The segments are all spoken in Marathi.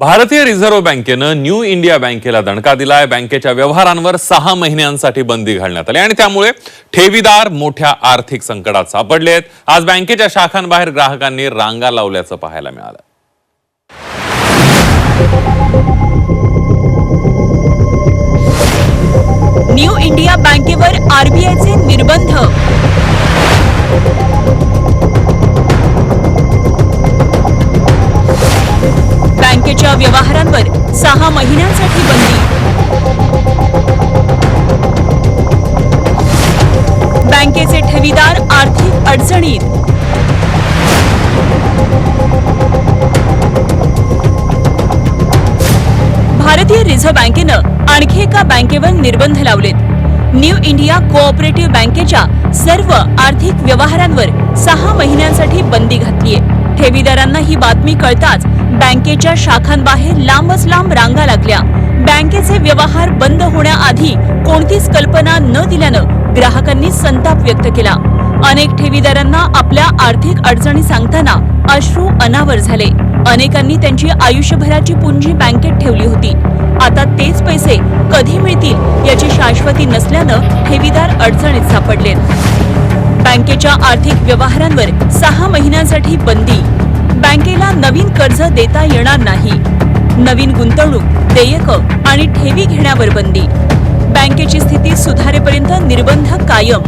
भारतीय रिझर्व्ह बँकेनं न्यू इंडिया बँकेला दणका दिलाय. बँकेच्या व्यवहारांवर सहा महिन्यांसाठी बंदी घालण्यात आली आणि त्यामुळे ठेवीदार मोठ्या आर्थिक संकटात सापडलेत. आज बँकेच्या शाखांबाहेर ग्राहकांनी रांगा लावल्याचं पाहायला मिळालं. न्यू इंडिया बँकेवर आरबीआयचे निर्बंध. बँकेच्या व्यवहारांवर सहा महिन्यांसाठी बंदी. बँकेचे ठेवीदार आर्थिक अडचणीत. भारतीय रिझर्व्ह बँकेनं आणखी एका बँकेवर निर्बंध लावलेत. न्यू इंडिया कोऑपरेटिव्ह बँकेच्या सर्व आर्थिक व्यवहारांवर सहा महिन्यांसाठी बंदी घातलीय. ठेवीदारांना ही बातमी कळताच बँकेच्या शाखांबाहेर लांबच लांब रांगा लागल्या. बँकेचे व्यवहार बंद होण्याआधी कोणतीच कल्पना न दिल्यानं ग्राहकांनी संताप व्यक्त केला. अनेक ठेवीदारांना आपल्या आर्थिक अडचणी सांगताना अश्रू अनावर झाले. अनेकांनी त्यांची आयुष्यभराची पुंजी बँकेत ठेवली होती. आता तेच पैसे कधी मिळतील याची शाश्वती नसल्यानं ठेवीदार अडचणीत सापडलेत. बँकेच्या आर्थिक व्यवहारांवर सहा महिन्यांसाठी बंदी. बँकेला नवीन कर्ज देता येणार नाही. नवीन गुंतवणूक देयक आणि ठेवी घेण्यावर बंदी. बँकेची स्थिती सुधारेपर्यंत निर्बंध कायम.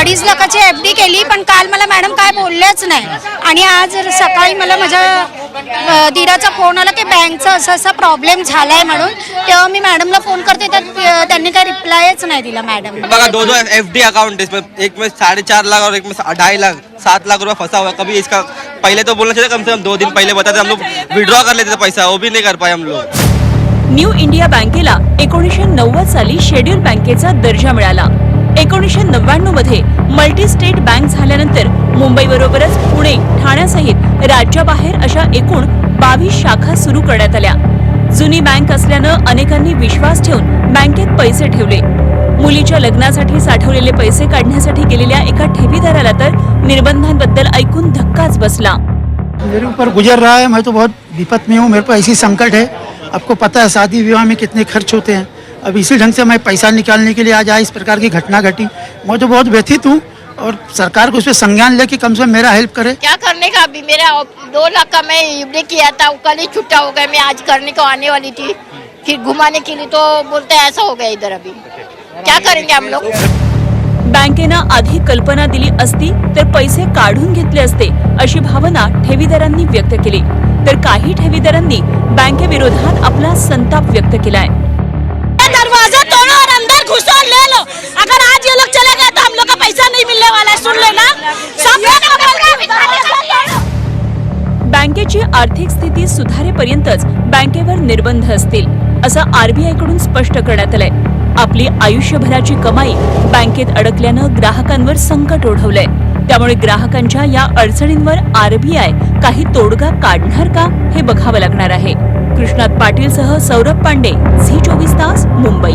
अडीच लाखाची एफ डी केली पण काल मला मॅडम काय बोलल्याच नाही. आणि आज सकाळी मला माझ्या दीराचा फोन आला की बँकचा असा असा प्रॉब्लेम झालाय म्हणून. तेव्हा मी मॅडमला फोन करते तर त्यांनी काही रिप्लायच नाही दिला मॅडम. बघा दो दो एफ डी अकाउंट एक में साढ़े चार लाख और एक में ढाई लाख सात लाख रुपया फंसा हुआ है कभी इसका पहले तो बोलना चाहिए कम से कम दो दिन पहले बताते हम लोग विड्रॉ कर लेते थे पैसा. वो भी नहीं कर पाए हम लोग. न्यू इंडिया बँकेला एकोणीसशे नव्वद साली शेड्यूल बँकेचा दर्जा मिळाला. एकोणीसशे नव्याण्णवमध्ये मल्टी स्टेट बँक झाल्यानंतर मुंबईबरोबरच पुणे ठाण्यासहित राज्याबाहेर अशा एकूण बावीस शाखा सुरू करण्यात आल्या. जुनी बँक असल्यानं अनेकांनी विश्वास ठेवून बँकेत पैसे ठेवले. मुलीच्या लग्नासाठी साठवलेले पैसे काढण्यासाठी गेलेल्या एका ठेवीदाराला तर निर्बंधांबद्दल ऐकून धक्काच बसला. मेरे ऊपर गुजर रहा है मैं तो बहुत विपत में हूँ मेरे पास ऐसी संकट है। आपको पता है शादी विवाह में कितने खर्च होते हैं। अब इसी ढंग से मैं पैसा निकालने के लिए आज आज इस प्रकार की घटना घटी। मैं तो बहुत व्यथित हूँ और सरकार को उस पर संज्ञान ले कि कम से कम मेरा हेल्प करे। क्या करने का अभी? मेरा दो लाख का मैं ईबडे किया था कल ही छुट्टा हो गया। मैं आज करने को आने वाली थी फिर घुमाने के लिए तो बोलते हैं ऐसा हो गया इधर अभी। क्या करेंगे हम लोग? बँकेनं आधी कल्पना दिली असती तर पैसे काढून घेतले असते अशी भावना ठेवीदारांनी व्यक्त केली. तर काही ठेवीदारांनी बँकेविरोधात आपला संताप व्यक्त केलाय. दरवाजा तोड़ो और अंदर घुसो और ले लो अगर आज ये लोग चले गए तो हम लोग का पैसा नहीं मिलने वाला है सुन लेना. सब बँकेची आर्थिक स्थिती सुधारेपर्यंतच बँकेवर निर्बंध असतील असं आरबीआयकडून स्पष्ट करण्यात आलंय. आपली आयुष्यभराची कमाई बँकेत अडकल्यानं ग्राहकांवर संकट ओढवलंय. त्यामुळे ग्राहकांच्या या अडचणींवर आरबीआय काही तोडगा काढणार का हे बघावं लागणार आहे. कृष्णात पाटीलसह सौरभ पांडे झी चोवीस तास मुंबई.